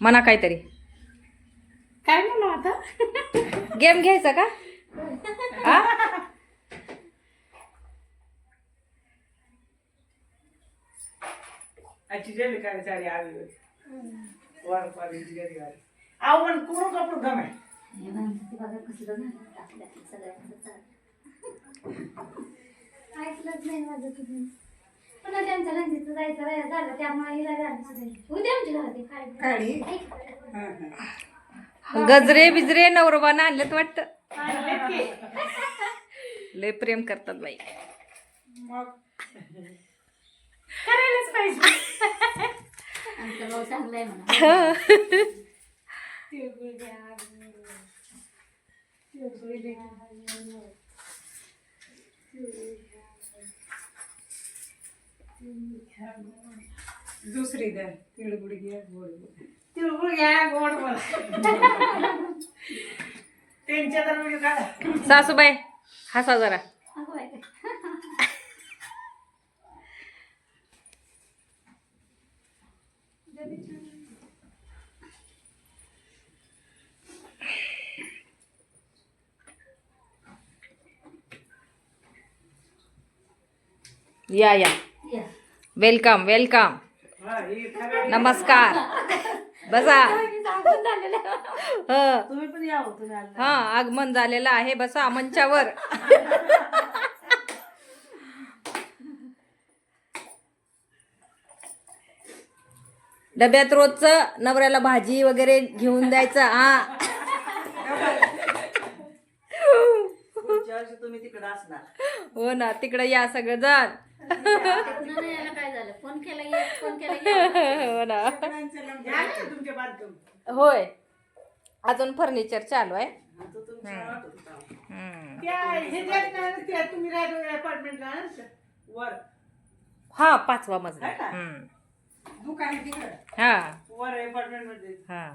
म्हणा काहीतरी. काय म्हणू आता? गेम घ्यायचा का? आवड करू कपडू गमे ऐकलंच नाही माझं तुम्ही. पुन्हा रंजीचं जायचं झालं त्यामुळे हिला झालं माझं. उद्या आमची घरात आहे, काय काढी ऐक. गजरे बिजरे नवरोबानं आणलेत वाटतं? लय प्रेम करतात बाई. मग? करायलाच पाहिजे. आमचा भाऊ चांगला आहे म्हणा. तिळगुळ द्या तिळगुळ द्या दुसरी द्या तिळगुळ घ्या गोड बोला तिळगुळ घ्या गोड बोला त्यांच्या तर व्हिडिओ काढा. सासूबाई हसा जरा. या या. Welcome welcome. नमस्कार. बसा. ह. आगमन झालेलं आहे बसा मंचावर. डब्यात रोजचं नवऱ्याला भाजी वगैरे घेऊन द्यायचं हा. हो ना तिकडे या सगळं काय झालं? फोन केला फोन केला हो होय. अजून फर्निचर चालू आहे. हा पाचवा मजला. है का? हम्म. दुकान आहे तिकडं. हा. वर अपार्टमेंटमध्ये. हा.